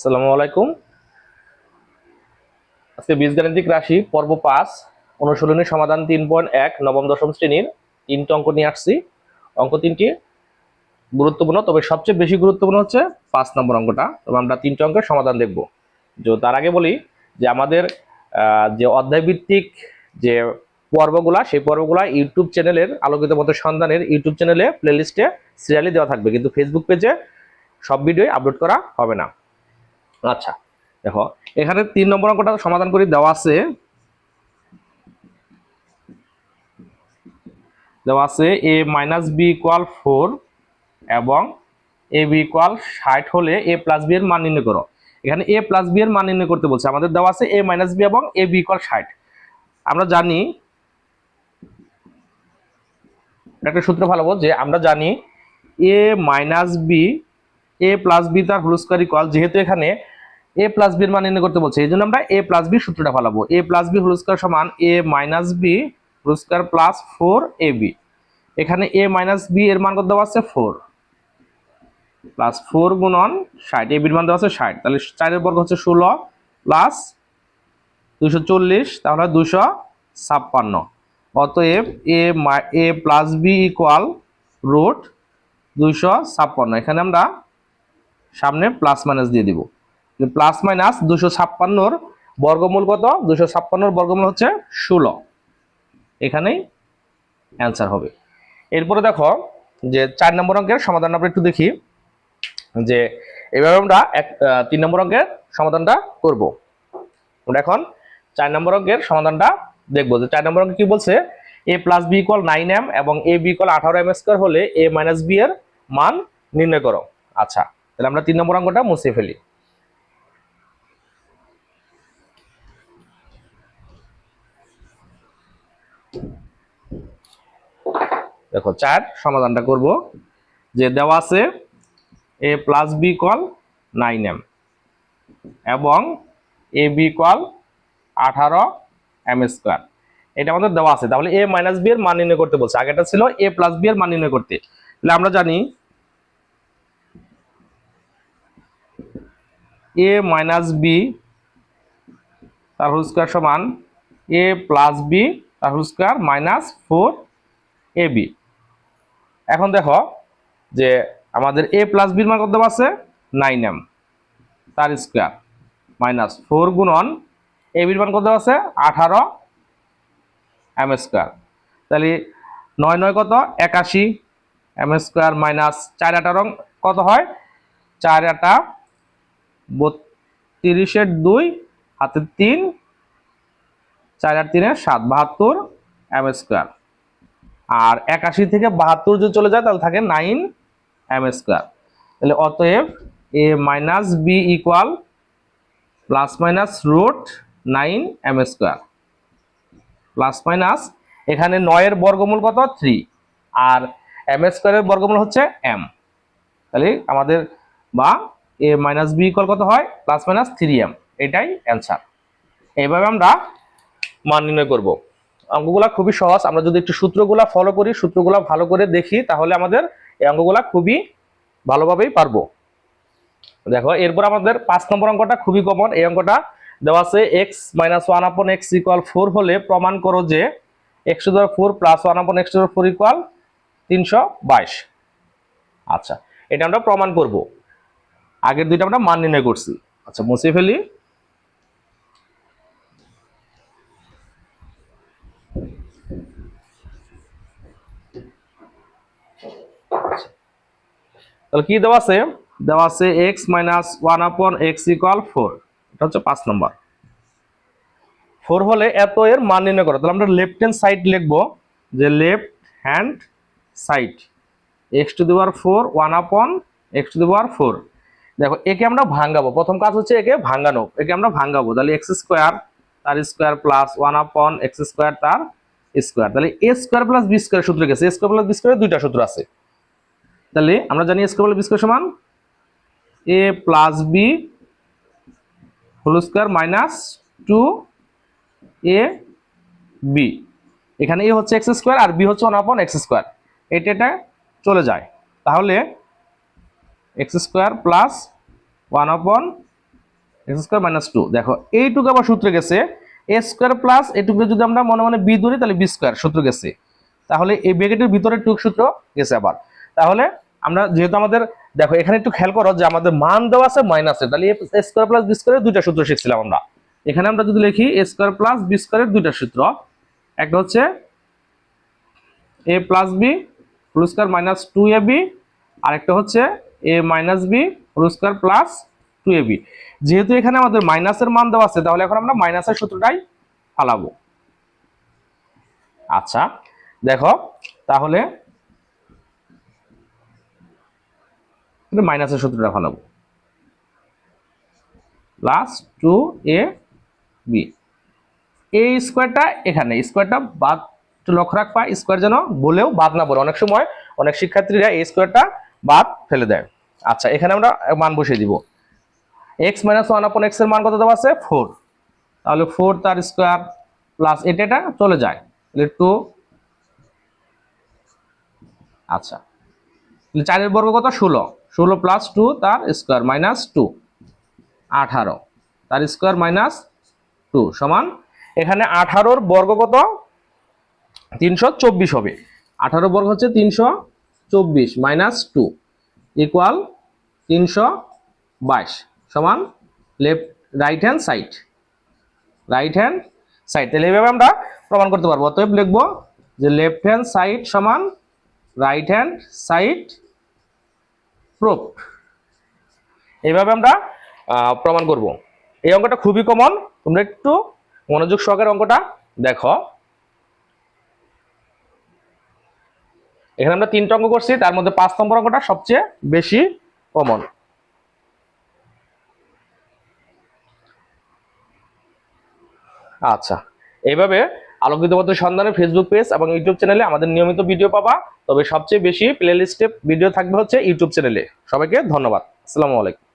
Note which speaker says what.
Speaker 1: আসসালামু আলাইকুম। আজকে বীজগাণিতিক রাশি, পর্ব পাঁচ, অনুশীলনী সমাধান তিন পয়েন্ট এক, নবম, দশম শ্রেণির তিনটি অঙ্ক নিয়ে আসছি। অঙ্ক তিনটি গুরুত্বপূর্ণ, তবে সবচেয়ে বেশি গুরুত্বপূর্ণ হচ্ছে পাঁচ নম্বর অঙ্কটা। তবে আমরা তিনটি অঙ্কের সমাধান দেখব। তো তার আগে বলি যে আমাদের যে অধ্যায়ভিত্তিক যে পর্বগুলা, সেই পর্বগুলা ইউটিউব চ্যানেলের আলোকিত মতো সন্ধানের ইউটিউব চ্যানেলে প্লেলিস্টে সিরিয়ালি দেওয়া থাকবে। কিন্তু ফেসবুক পেজে সব ভিডিও আপলোড করা হবে না। আচ্ছা দেখো, এখানে তিন নম্বর অঙ্কটা সমাধান করে দেওয়া আছে। দেওয়া আছে A minus B equal four এবং এ বি ইকুয়াল ষাট হলে এ প্লাস বি এর মান নির্ণয় করো। এখানে এ প্লাস বি এর মান নির্ণয় করতে বলছে, আমাদের দেওয়া আছে এ মাইনাস বি এবং এ বি ইকুয়াল ষাট। আমরা জানি, একটা সূত্র ভালো যে আমরা জানি A minus B A plus B তার হোল স্কোয়ার ইকুয়াল যেহেতু এখানে এ প্লাস বি এর মান নির্ণয় করতে বলছে। এই জন্য আমরা এ প্লাস বি সূত্রটা ফালাবো। এ প্লাস বি হোল সমান A minus B whole plus four A B এখানে এ মাইনাস বি এর মান কত দেওয়া আছে? ফোর প্লাস ফোর গুণন ষাট। এ বির মান দেওয়া আছে ষাট। তাহলে চারের বর্গ হচ্ছে ষোলো প্লাস দুশো চল্লিশ, তাহলে দুশো ছাপ্পান্ন। অতএব A A plus B equal root দুইশো ছাপ্পান্ন। এখানে আমরা সামনে প্লাস মাইনাস দিয়ে দিব। প্লাস মাইনাস দুশো ছাপ্পান্নর বর্গমূল কত? দুশো ছাপ্পান্নর বর্গমূল হচ্ছে ষোলো। এখানেই অ্যান্সার হবে। এরপরে দেখো যে চার নম্বর অঙ্কের সমাধান আমরা একটু দেখি। যে এভাবে আমরা এক তিন নম্বর অঙ্কের সমাধানটা করব। আমরা এখন চার নম্বর অঙ্কের সমাধানটা দেখব। যে চার নম্বর অঙ্কে কি বলছে? A plus B equal nine M এবং এ বি ইকুয়াল আঠারো এম স্কোয়ার হলে এ মাইনাস বি এর মান নির্ণয় করো। আচ্ছা তাহলে আমরা তিন নম্বর অঙ্কটা মুছে ফেলি। দেখো চার, সমাধানটা করব। যে দেওয়া আছে A plus B equal nine M এবং এ বি কল আঠারো এম স্কোয়ার এটা আমাদের দেওয়া আছে, তাহলে এ মাইনাস বি এর মান নির্ণয় করতে বলছে। আগেটা ছিল এ প্লাস বি এর মান নির্ণয় করতে। তাহলে আমরা জানি এ মাইনাস বি তার হোল স্কোয়ার সমান এ প্লাস বি তার whole square minus four A B এখন দেখো যে আমাদের এ প্লাস বির মান কত আছে? নাইন এম তার স্কোয়ার মাইনাস ফোর গুণন এ বির মান কত আছে? আঠারো এম স্কোয়ার তাহলে নয় নয় কত? একাশি এম স্কোয়ার মাইনাস চার আঠারো কত হয়? চার আটা বত্রিশের দুই, হাতের তিন, চার আট তিনের সাত, বাহাত্তর এম স্কোয়ার আর একাশি থেকে বাহাত্তর যদি চলে যায়, তাহলে থাকে নাইন এম স্কোয়ার তাহলে অতএব A minus B equal plus minus root nine M square plus minus এখানে নয়ের বর্গমূল কত? থ্রি আর এম স্কোয়ারের বর্গমূল হচ্ছে এম তাহলে আমাদের বা এ মাইনাস বি ইকুয়াল কত হয়? প্লাস মাইনাস থ্রি এম এটাই অ্যান্সার এইভাবে আমরা মান নির্ণয় করব। অঙ্কগুলা খুবই সহজ। আমরা যদি একটু সূত্রগুলা ফলো করি, সূত্রগুলা ভালো করে দেখি, তাহলে আমাদের এই অঙ্কগুলা খুবই ভালোভাবেই পারব। দেখো, এরপর আমাদের পাঁচ নম্বর অঙ্কটা খুবই কমন এই অঙ্কটা দেওয়া আছে X minus one upon X equal four হলে প্রমাণ করো যে X to four plus one upon X to four equal তিনশো বাইশ। আচ্ছা এটা আমরা প্রমাণ করব। আগের দুইটা আমরা মান নির্ণয় করছি। আচ্ছা মুছে ফেলি। তাহলে কি দেওয়া আছে? দেওয়া আছে X minus one upon X equal four এটা হচ্ছে পাঁচ নম্বর। ফোর হলে এত এর মান নির্ণয় করো। তাহলে আমরা লেফট হ্যান্ড সাইড লিখব যে left hand side X to the power four one upon X to the power four দেখো একে আমরা ভাঙ্গাবো। প্রথম কাজ হচ্ছে একে ভাঙ্গানো। একে আমরা ভাঙ্গাবো। তাহলে এক্স স্কোয়ার তার square plus one upon X square তার স্কোয়ার তাহলে A square plus B square সূত্র গেছে। A square plus B square দুইটা সূত্র আছে। তাহলে আমরা জানি স্কোয়ার বি স্কোয়ার সমান A plus B whole square minus two A B এখানে এ হচ্ছে এক্স স্কোয়ার আর বি হচ্ছে ওয়ান আপন এক্স স্কোয়ার এটা এটা চলে যায়। তাহলে X square plus one upon X square minus two দেখো, এইটুকু আবার সূত্র গেছে। এ স্কোয়ার প্লাস এটুকু যদি আমরা মনে মনে বি ধরি, তাহলে বি স্কোয়ার সূত্র গেছে। তাহলে এই ব্রেকেটের ভিতরে টুক সূত্র গেছে আবার। তাহলে আমরা যেহেতু আমাদের, দেখো এখানে একটু খেয়াল করো যে আমাদের মান দেওয়া আছে মাইনাসে তাহলে এ স্কোয়ার প্লাস বি স্কোয়ারের দুইটা সূত্র শিখছিলাম আমরা। এখানে আমরা যদি লিখি এ স্কোয়ার প্লাস বি স্কোয়ারের দুইটা সূত্র, একটা হচ্ছে A plus B whole square minus two A B আরেকটা হচ্ছে A minus B whole square plus two A B যেহেতু এখানে আমাদের মাইনাসের মান দেওয়া আছে, তাহলে এখন আমরা মাইনাসের সূত্রটাই ফালাবো। আচ্ছা দেখো, তাহলে মাইনাসের সূত্রটা ফালাবো প্লাস টু এ বি এই স্কোয়ারটা এখানে স্কোয়ারটা বাদ লক্ষ্য রাখবা স্কোয়ার যেন বলেও বাদ না বলে। অনেক সময় অনেক শিক্ষার্থীরা এই স্কোয়ারটা বাদ ফেলে দেয়। আচ্ছা এখানে আমরা মান বসিয়ে দিব। এক্স মাইনাস ওয়ান আপন এক্সের মান কত দেওয়া আছে? ফোর তাহলে ফোর তার স্কোয়ার প্লাস এটা এটা চলে যায়। তাহলে টু আচ্ছা। চারের বর্গ কত? ষোলো। ষোলো প্লাস টু তার স্কোয়ার মাইনাস টু আঠারো। তার স্কোয়ার মাইনাস টু সমান, এখানে আঠারোর বর্গ কত? তিনশো চব্বিশ হবে। আঠারো বর্গ হচ্ছে তিনশো চব্বিশ মাইনাস টু ইকুয়াল তিনশো বাইশ সমান left right hand side right hand side তাহলে এইভাবে আমরা প্রমাণ করতে পারব। অতএব লিখব যে লেফট হ্যান্ড সাইড সমান রাইট হ্যান্ড সাইড প্রুফ এইভাবে আমরা প্রমাণ করব। এই অঙ্কটা খুবই কমন তোমরা একটু মনোযোগ সহকারে অঙ্কটা দেখো। এখানে আমরা তিনটা অঙ্ক করছি, তার মধ্যে পাঁচ নম্বর অঙ্কটা সবচেয়ে বেশি কমন আচ্ছা এইভাবে আলোকিত পথের সন্ধানে ফেসবুক পেজ এবং ইউটিউব চ্যানেলে আমাদের নিয়মিত ভিডিও পাবা। তবে সবচেয়ে বেশি প্লেলিস্টে ভিডিও থাকবে হচ্ছে ইউটিউব চ্যানেলে সবাইকে ধন্যবাদ। আসসালামু আলাইকুম।